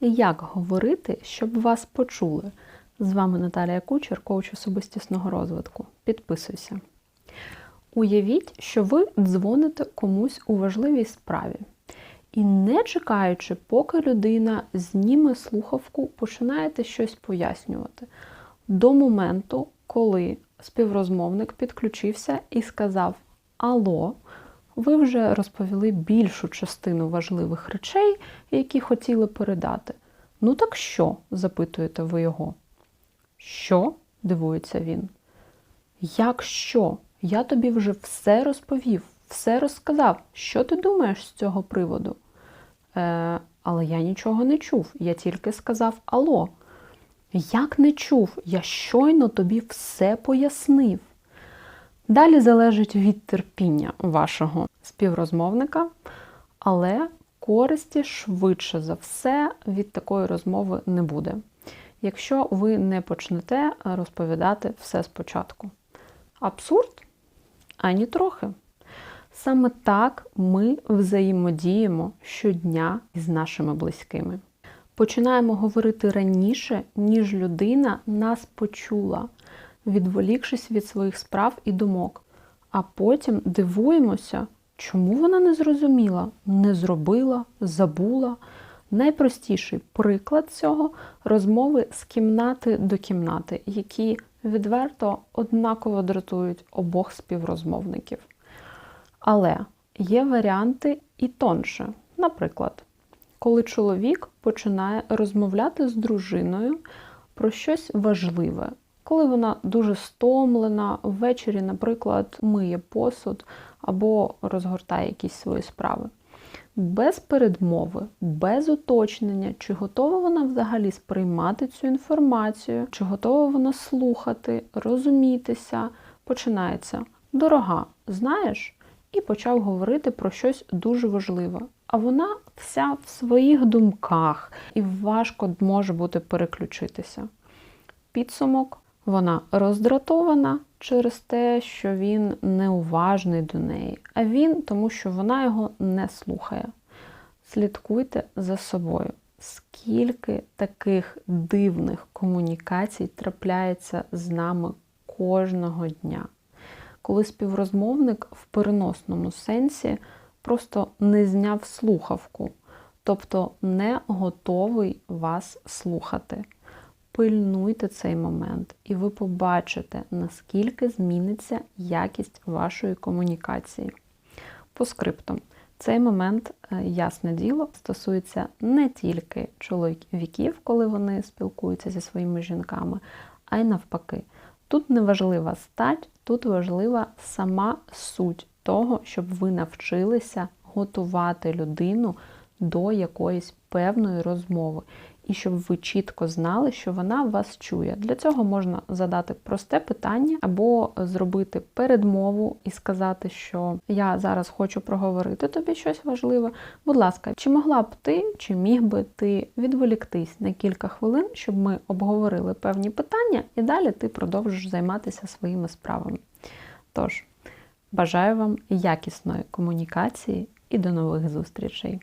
Як говорити, щоб вас почули? З вами Наталія Кучер, коуч особистісного розвитку. Підписуйся. Уявіть, що ви дзвоните комусь у важливій справі. І не чекаючи, поки людина зніме слухавку, починаєте щось пояснювати. До моменту, коли співрозмовник підключився і сказав Алло, ви вже розповіли більшу частину важливих речей, які хотіли передати. Ну так що? запитуєте ви його. Що? дивується він. Як що? Я тобі вже все розповів, все розказав. Що ти думаєш з цього приводу? Е, Але я нічого не чув, я тільки сказав Алло. Як не чув? Я щойно тобі все пояснив. Далі залежить від терпіння вашого співрозмовника, але користі швидше за все від такої розмови не буде, якщо ви не почнете розповідати все спочатку. Абсурд? Ані трохи. Саме так ми взаємодіємо щодня із нашими близькими. Починаємо говорити раніше, ніж людина нас почула, відволікшись від своїх справ і думок. А потім дивуємося, чому вона не зрозуміла, не зробила, забула. Найпростіший приклад цього розмови з кімнати до кімнати, які відверто однаково дратують обох співрозмовників. Але є варіанти і тонше. Наприклад, коли чоловік починає розмовляти з дружиною про щось важливе, коли вона дуже стомлена, ввечері, наприклад, миє посуд або розгортає якісь свої справи. Без передмови, без уточнення, чи готова вона взагалі сприймати цю інформацію, чи готова вона слухати, розумітися, починається. Дорога, знаєш? І почав говорити про щось дуже важливе. А вона вся в своїх думках, і важко може бути переключитися. Підсумок, вона роздратована через те, що він неуважний до неї, а він тому, що вона його не слухає. Слідкуйте за собою. Скільки таких дивних комунікацій трапляється з нами кожного дня, коли співрозмовник в переносному сенсі просто не зняв слухавку, тобто не готовий вас слухати. Пильнуйте цей момент, і ви побачите, наскільки зміниться якість вашої комунікації. По скриптам. Цей момент, е, ясне діло, стосується не тільки чоловіків, коли вони спілкуються зі своїми жінками, а й навпаки. Тут не важлива стать, тут важлива сама суть того, щоб ви навчилися готувати людину до якоїсь певної розмови. І щоб ви чітко знали, що вона вас чує. Для цього можна задати просте питання або зробити передмову і сказати, що я зараз хочу проговорити тобі щось важливе. Будь ласка, чи могла б ти, чи міг би ти відволіктись на кілька хвилин, щоб ми обговорили певні питання, і далі ти продовжиш займатися своїми справами. Тож, бажаю вам якісної комунікації і до нових зустрічей!